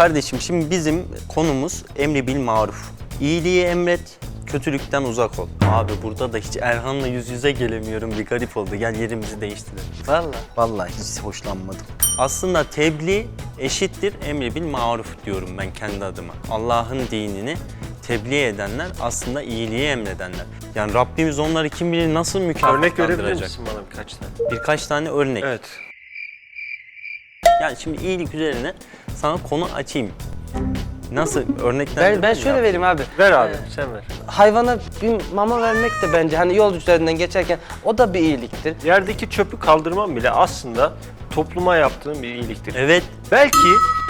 kardeşim şimdi bizim konumuz emri bil maruf. İyiliği emret, kötülükten uzak ol. Abi burada da hiç Erhan'la yüz yüze gelemiyorum bir garip oldu. Gel yerimizi değiştirelim. Valla. Vallahi hiç hoşlanmadım. Aslında tebliğ eşittir emri bil maruf diyorum ben kendi adıma. Allah'ın dinini tebliğ edenler aslında iyiliği emredenler. Yani Rabbimiz onları kim bilir nasıl Örnek mükafatlandıracak. verebilir misin bana birkaç tane? Birkaç tane örnek. Evet. Yani şimdi iyilik üzerine sana konu açayım. Nasıl Ben, örneklendireyim ben şöyle ya? vereyim abi. Ver abi, Ee, sen ver. hayvana bir mama vermek de bence hani yol üzerinden geçerken o da bir iyiliktir. Yerdeki çöpü kaldırman bile aslında topluma yaptığın bir iyiliktir. Evet, Belki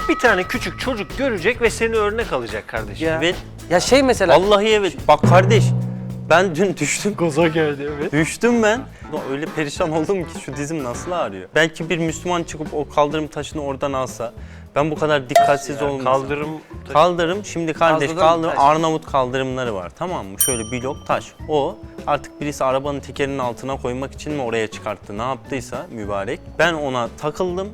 bir tane küçük çocuk görecek ve seni örnek alacak kardeşim. Ya. evet. Ya şey mesela Vallahi evet. Bak kardeş, ben dün düştüm. Gaza geldi evet. Düştüm ben. Öyle perişan oldum ki şu dizim nasıl ağrıyor. Belki bir Müslüman çıkıp o kaldırım taşını oradan alsa, ben bu kadar dikkatsiz olmasam. Kaldırım Kaldırım şimdi kardeş Kaldırım kaldırım taş. Arnavut kaldırımları var tamam mı? Şöyle blok taş. O artık birisi arabanın tekerinin altına koymak için mi oraya çıkarttı ne yaptıysa mübarek. Ben ona takıldım.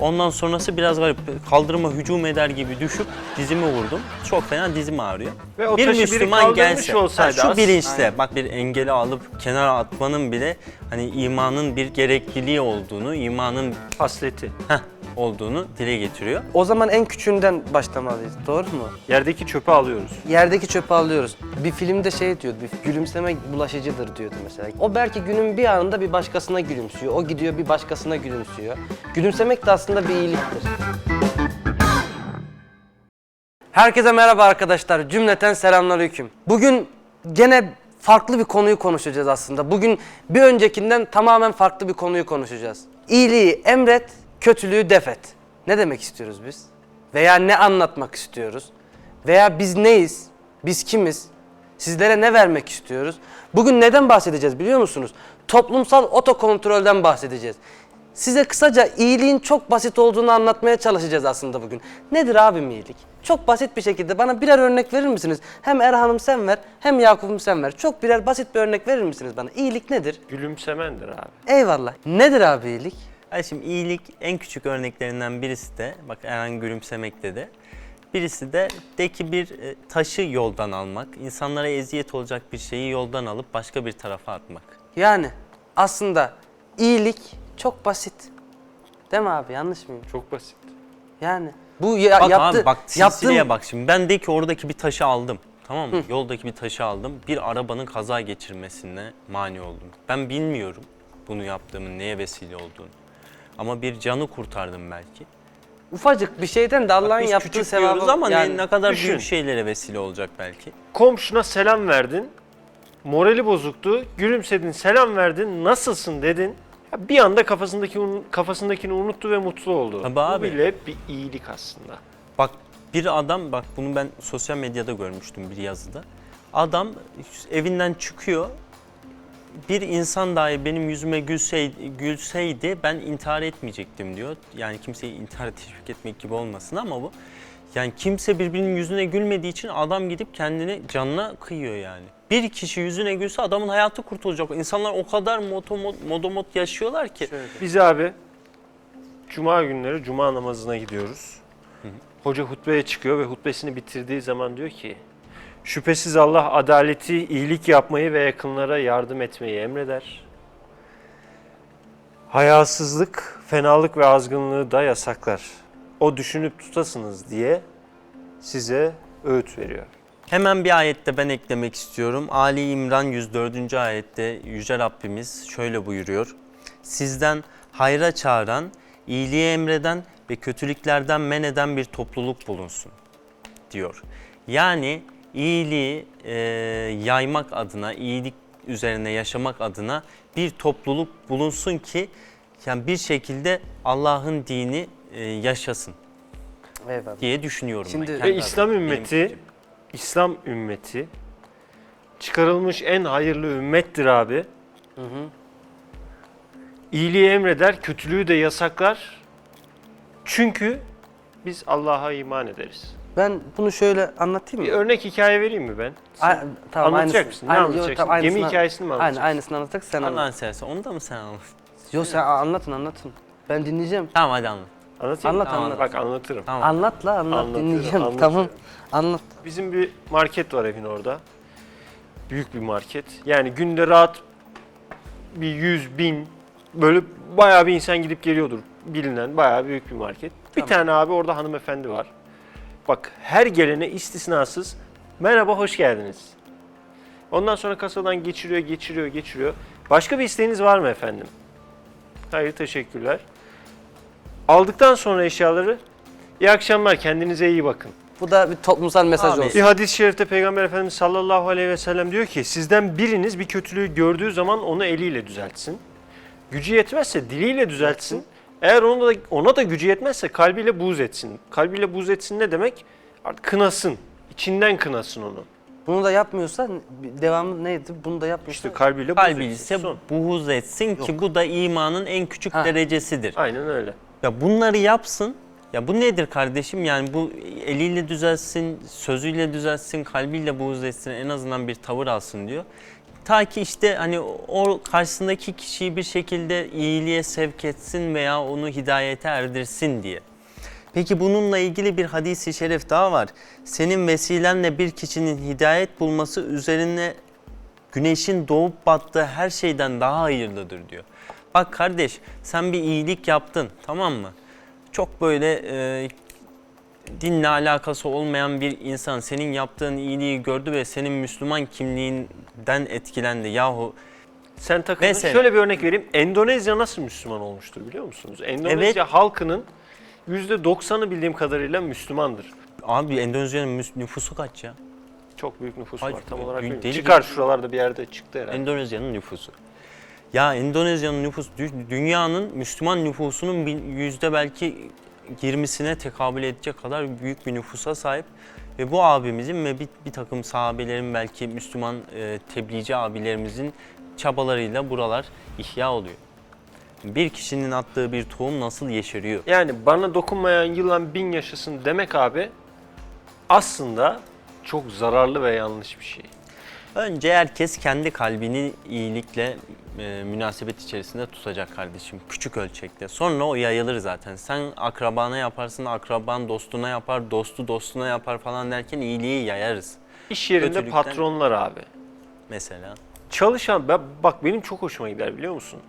Ondan sonrası biraz garip. Kaldırıma hücum eder gibi düşüp dizimi vurdum. Çok fena dizim ağrıyor. Ve o taşı biri kaldırmış olsaydı Ha, şu bilinçle bak bir engeli alıp kenara atmanın bile hani imanın bir gerekliliği olduğunu, imanın hasleti. heh, olduğunu dile getiriyor. o zaman en küçüğünden başlamalıyız. Doğru mu? Yerdeki çöpü alıyoruz. Yerdeki çöpü alıyoruz. Bir filmde şey diyordu, bir gülümseme bulaşıcıdır diyordu mesela. O belki günün bir anında bir başkasına gülümsüyor. O gidiyor bir başkasına gülümsüyor. Gülümsemek de aslında bir iyiliktir. Herkese merhaba arkadaşlar. Cümleten selamünaleyküm. Bugün gene farklı bir konuyu konuşacağız aslında. Bugün bir öncekinden tamamen farklı bir konuyu konuşacağız. İyiliği emret, kötülüğü defet. Ne demek istiyoruz biz? Veya ne anlatmak istiyoruz? Veya biz neyiz? Biz kimiz? Sizlere ne vermek istiyoruz? Bugün neden bahsedeceğiz biliyor musunuz? Toplumsal otokontrolden bahsedeceğiz. Size kısaca iyiliğin çok basit olduğunu anlatmaya çalışacağız aslında bugün. Nedir abim iyilik? Çok basit bir şekilde bana birer örnek verir misiniz? Hem Erhan'ım sen ver, hem Yakup'um sen ver. Çok birer basit bir örnek verir misiniz bana? İyilik nedir? Gülümsemendir abi. Eyvallah. Nedir abi iyilik? Şimdi iyilik en küçük örneklerinden birisi de, bak Erhan gülümsemek dedi. Birisi de de ki bir e, taşı yoldan almak, insanlara eziyet olacak bir şeyi yoldan alıp başka bir tarafa atmak. Yani aslında iyilik çok basit. Değil mi abi? Yanlış mıyım? Çok basit. Yani bu ya, Bak yaptı, abi bak silsileye yaptığım- bak şimdi. Ben de ki oradaki bir taşı aldım. Tamam mı? Yoldaki bir taşı aldım. Bir arabanın kaza geçirmesine mani oldum. Ben bilmiyorum bunu yaptığımın neye vesile olduğunu. Ama bir canı kurtardım belki. Ufacık bir şeyden de Allah'ın Biz yaptığı küçük sevabı diyoruz ama ne- yani ne kadar düşün. büyük şeylere vesile olacak belki. Komşuna selam verdin. Morali bozuktu. Gülümsedin, selam verdin. Nasılsın dedin. Ya Bir anda kafasındaki un- kafasındakini unuttu ve mutlu oldu. Tabii Bu abi. bile bir iyilik aslında. Bak bir adam bak bunu ben sosyal medyada görmüştüm bir yazıda. Adam evinden çıkıyor. Bir insan dahi benim yüzüme gülseydi, gülseydi ben intihar etmeyecektim diyor. Yani kimseyi intihara teşvik etmek gibi olmasın ama bu. Yani kimse birbirinin yüzüne gülmediği için adam gidip kendini canına kıyıyor yani. Bir kişi yüzüne gülse adamın hayatı kurtulacak. İnsanlar o kadar motomot, modomot yaşıyorlar ki. Biz abi cuma günleri cuma namazına gidiyoruz. Hoca hutbeye çıkıyor ve hutbesini bitirdiği zaman diyor ki Şüphesiz Allah adaleti, iyilik yapmayı ve yakınlara yardım etmeyi emreder. Hayasızlık, fenalık ve azgınlığı da yasaklar. O düşünüp tutasınız diye size öğüt veriyor. Hemen bir ayette ben eklemek istiyorum. Ali İmran 104. ayette Yüce Rabbimiz şöyle buyuruyor. Sizden hayra çağıran, iyiliği emreden ve kötülüklerden men eden bir topluluk bulunsun diyor. Yani iyiliği e, yaymak adına, iyilik üzerine yaşamak adına bir topluluk bulunsun ki yani bir şekilde Allah'ın dini e, yaşasın Eyvallah. diye düşünüyorum Şimdi- ben. Ve kendi İslam adıma, benim ümmeti, fikrim. İslam ümmeti çıkarılmış en hayırlı ümmettir abi. İyiliği emreder, kötülüğü de yasaklar. Çünkü biz Allah'a iman ederiz. Ben bunu şöyle anlatayım Bir mı? örnek hikaye vereyim mi ben? A- tamam, Anlatacak aynısını- mısın? Ne anlatacaksın? tamam, Gemi hikayesini mi Aynen anlatacaksın? aynısını anlatacak sen anlat. Allah'ın seversen onu da mı sen anlat? Yok sen anlatın anlatın. Ben dinleyeceğim. Tamam hadi anlat. Anlatayım Anlat, mı? anlat. Bak anlatırım. Tamam. Anlat la anlat dinleyeceğim. Tamam. Anlat. Bizim bir market var evin orada. Büyük bir market. Yani günde rahat bir yüz bin böyle bayağı bir insan gidip geliyordur. Bilinen bayağı büyük bir market. Bir tane abi orada hanımefendi var. Bak her gelene istisnasız merhaba hoş geldiniz. Ondan sonra kasadan geçiriyor, geçiriyor, geçiriyor. Başka bir isteğiniz var mı efendim? Hayır teşekkürler. Aldıktan sonra eşyaları iyi akşamlar kendinize iyi bakın. Bu da bir toplumsal mesaj Abi, olsun. Bir hadis-i şerifte Peygamber Efendimiz sallallahu aleyhi ve sellem diyor ki sizden biriniz bir kötülüğü gördüğü zaman onu eliyle düzeltsin. Gücü yetmezse diliyle düzeltsin. Eğer ona da, ona da gücü yetmezse kalbiyle buğz etsin. Kalbiyle buğz etsin ne demek? Artık kınasın. İçinden kınasın onu. Bunu da yapmıyorsa devamı neydi? Bunu da yapmıyorsa İşte kalbiyle buğz Kalbi etsin. ise Son. etsin ki bu da imanın en küçük Ha. derecesidir. Aynen öyle. Ya bunları yapsın. Ya bu nedir kardeşim? Yani bu eliyle düzelsin, sözüyle düzelsin, kalbiyle buğz etsin, en azından bir tavır alsın diyor. Ta ki işte hani o karşısındaki kişiyi bir şekilde iyiliğe sevk etsin veya onu hidayete erdirsin diye. Peki bununla ilgili bir hadisi şerif daha var. Senin vesilenle bir kişinin hidayet bulması üzerine güneşin doğup battığı her şeyden daha hayırlıdır diyor. Bak kardeş sen bir iyilik yaptın tamam mı? Çok böyle e, dinle alakası olmayan bir insan senin yaptığın iyiliği gördü ve senin Müslüman kimliğinden etkilendi. Yahu Sen takıldın. Mesela. Şöyle bir örnek vereyim. Endonezya nasıl Müslüman olmuştur biliyor musunuz? Endonezya halkının %90'ı bildiğim kadarıyla Müslümandır. abi Endonezya'nın nüfusu kaç ya? Çok büyük nüfus Hayır, var tam olarak deli gibi. Çıkar şuralarda bir yerde çıktı herhalde. Endonezya'nın nüfusu. Ya Endonezya'nın nüfusu dü- dünyanın Müslüman nüfusunun yüzde belki 20'sine tekabül edecek kadar büyük bir nüfusa sahip. Ve bu abimizin ve bir, bir takım sahabelerin belki Müslüman e, tebliğci abilerimizin çabalarıyla buralar ihya oluyor. Bir kişinin attığı bir tohum nasıl yeşeriyor? Yani bana dokunmayan yılan bin yaşasın demek abi aslında çok zararlı ve yanlış bir şey. Önce herkes kendi kalbini iyilikle e, münasebet içerisinde tutacak kardeşim. Küçük ölçekte. Sonra o yayılır zaten. Sen akrabana yaparsın, akraban dostuna yapar, dostu dostuna yapar falan derken iyiliği yayarız. İş yerinde Kötülükten- patronlar abi. Mesela. Çalışan, ben- bak benim çok hoşuma gider biliyor musun?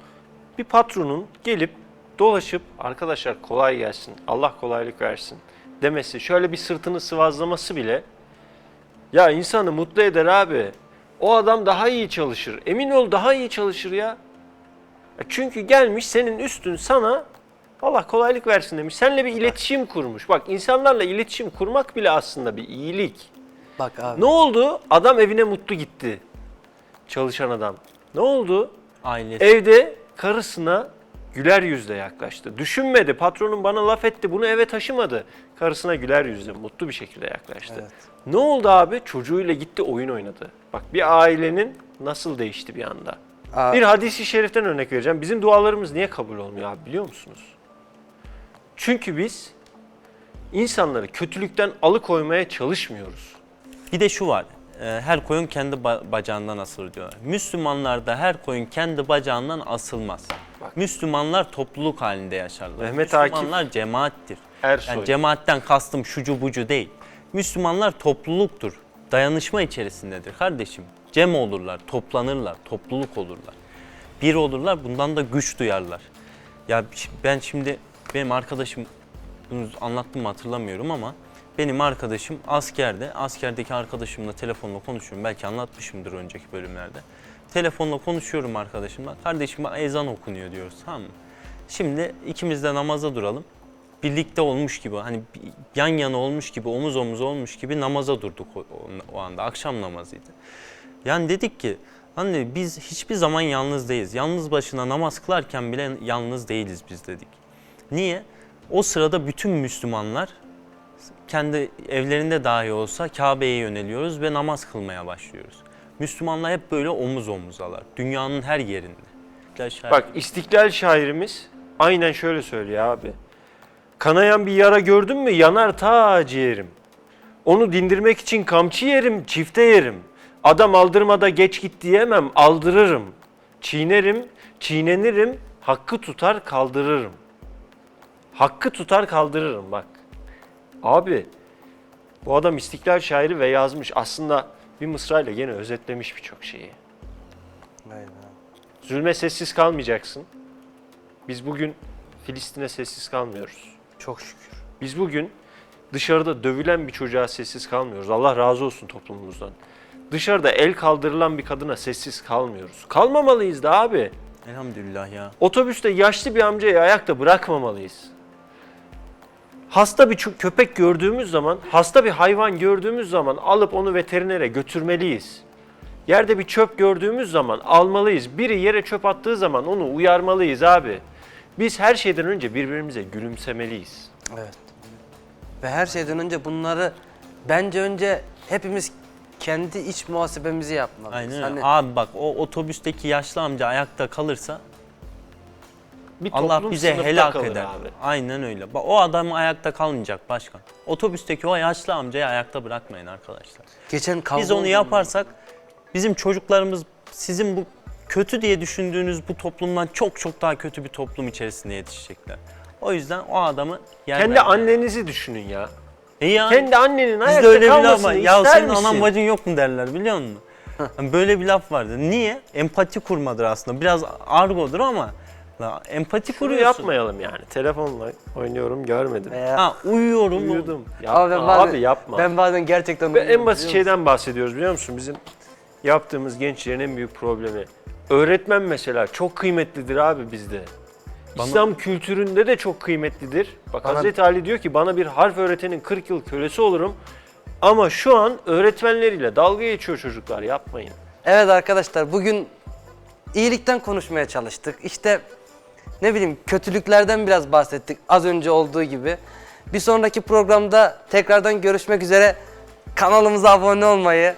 Bir patronun gelip dolaşıp arkadaşlar kolay gelsin, Allah kolaylık versin demesi, şöyle bir sırtını sıvazlaması bile ya insanı mutlu eder abi. O adam daha iyi çalışır. Emin ol daha iyi çalışır ya. Ya Çünkü gelmiş senin üstün sana Allah kolaylık versin demiş. Seninle bir iletişim kurmuş. Bak insanlarla iletişim kurmak bile aslında bir iyilik. Bak abi. Ne oldu? Adam evine mutlu gitti. Çalışan adam. Ne oldu? Ailesi. Evde karısına güler yüzle yaklaştı. Düşünmedi. Patronum bana laf etti. Bunu eve taşımadı. Karısına güler yüzle, mutlu bir şekilde yaklaştı. Evet. Ne oldu abi? Çocuğuyla gitti oyun oynadı. Bak bir ailenin nasıl değişti bir anda. Aa, Bir hadisi şeriften örnek vereceğim. Bizim dualarımız niye kabul olmuyor abi biliyor musunuz? Çünkü biz insanları kötülükten alıkoymaya çalışmıyoruz. Bir de şu var. e, Her koyun kendi ba- bacağından asılır diyorlar. Müslümanlarda her koyun kendi bacağından asılmaz. Müslümanlar topluluk halinde yaşarlar. Mehmet Akif Müslümanlar cemaattir. Ersoy. Yani cemaatten kastım şucu bucu değil. Müslümanlar topluluktur. Dayanışma içerisindedir kardeşim. Cem olurlar, toplanırlar, topluluk olurlar. Bir olurlar, bundan da güç duyarlar. Ya ben şimdi benim arkadaşım bunu anlattım mı hatırlamıyorum ama benim arkadaşım askerde. Askerdeki arkadaşımla telefonla konuşuyorum. Belki anlatmışımdır önceki bölümlerde. Telefonla konuşuyorum arkadaşımla. Kardeşim ezan okunuyor diyoruz tamam mı? Şimdi ikimiz de namaza duralım birlikte olmuş gibi hani yan yana olmuş gibi omuz omuz olmuş gibi namaza durduk o, o- anda akşam namazıydı. Yani dedik ki hani biz hiçbir zaman yalnız değiliz. Yalnız başına namaz kılarken bile yalnız değiliz biz dedik. Niye? O sırada bütün Müslümanlar kendi evlerinde dahi olsa Kabe'ye yöneliyoruz ve namaz kılmaya başlıyoruz. Müslümanlar hep böyle omuz omuzalar. Dünyanın her yerinde. İstiklal Bak İstiklal şairimiz aynen şöyle söylüyor abi. Kanayan bir yara gördün mü yanar ta ciğerim. Onu dindirmek için kamçı yerim, çifte yerim. Adam aldırmada geç git diyemem, aldırırım. Çiğnerim, çiğnenirim, hakkı tutar kaldırırım. Hakkı tutar kaldırırım bak. Abi bu adam istiklal şairi ve yazmış. Aslında bir mısrayla gene özetlemiş birçok şeyi. Zulme sessiz kalmayacaksın. Biz bugün Filistin'e sessiz kalmıyoruz. Çok şükür. Biz bugün dışarıda dövülen bir çocuğa sessiz kalmıyoruz. Allah razı olsun toplumumuzdan. Dışarıda el kaldırılan bir kadına sessiz kalmıyoruz. Kalmamalıyız da abi. Elhamdülillah ya. Otobüste yaşlı bir amcayı ayakta bırakmamalıyız. Hasta bir köpek gördüğümüz zaman, hasta bir hayvan gördüğümüz zaman alıp onu veterinere götürmeliyiz. Yerde bir çöp gördüğümüz zaman almalıyız. Biri yere çöp attığı zaman onu uyarmalıyız abi. Biz her şeyden önce birbirimize gülümsemeliyiz. Evet. Ve her şeyden önce bunları bence önce hepimiz kendi iç muhasebemizi yapmalıyız. Aynen öyle. Hani Abi bak o otobüsteki yaşlı amca ayakta kalırsa Bir Allah toplum bize sınıfta helak kalır eder. abi. Aynen öyle. Bak o adam ayakta kalmayacak başkan. Otobüsteki o yaşlı amcayı ayakta bırakmayın arkadaşlar. geçen kavga Biz onu oldu. yaparsak bizim çocuklarımız sizin bu kötü diye düşündüğünüz bu toplumdan çok çok daha kötü bir toplum içerisinde yetişecekler. O yüzden o adamı yer Kendi vermeyin. annenizi düşünün ya. E ya, Kendi annenin bizde ayakta öyle bir laf kalmasını. Ya ister senin misin? anan bacın yok mu derler biliyor musun? Yani böyle bir laf vardır. Niye? Empati kurmadır aslında. Biraz argodur ama la, empati Şunu kuruyorsun. yapmayalım yani. Telefonla oynuyorum görmedim. Veya- Ha uyuyorum. Uyudum. Yapma Abi, ben bazen, yapma. Ben bazen gerçekten Ve en basit biliyor musun? şeyden bahsediyoruz biliyor musun? Bizim yaptığımız gençlerin en büyük problemi. Öğretmen mesela çok kıymetlidir abi bizde. Bana- İslam kültüründe de çok kıymetlidir. Bak Bana- Hazreti Ali diyor ki bana bir harf öğretenin 40 yıl kölesi olurum. Ama şu an öğretmenleriyle dalga geçiyor çocuklar yapmayın. Evet arkadaşlar bugün iyilikten konuşmaya çalıştık. İşte ne bileyim kötülüklerden biraz bahsettik az önce olduğu gibi. Bir sonraki programda tekrardan görüşmek üzere. Kanalımıza abone olmayı,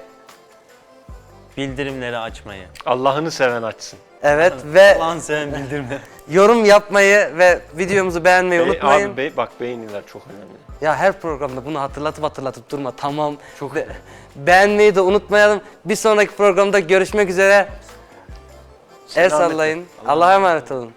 Bildirimleri açmayı. Allah'ını seven açsın. evet ve Allah'ın seven bildirimleri. yorum yapmayı ve videomuzu beğenmeyi Be- unutmayın. abi be- bak beğeniler çok önemli. Ya her programda bunu hatırlatıp hatırlatıp durma tamam. Çok beğenmeyi de unutmayalım. Bir sonraki programda görüşmek üzere. El Selametle. sallayın. Allah'a emanet olun.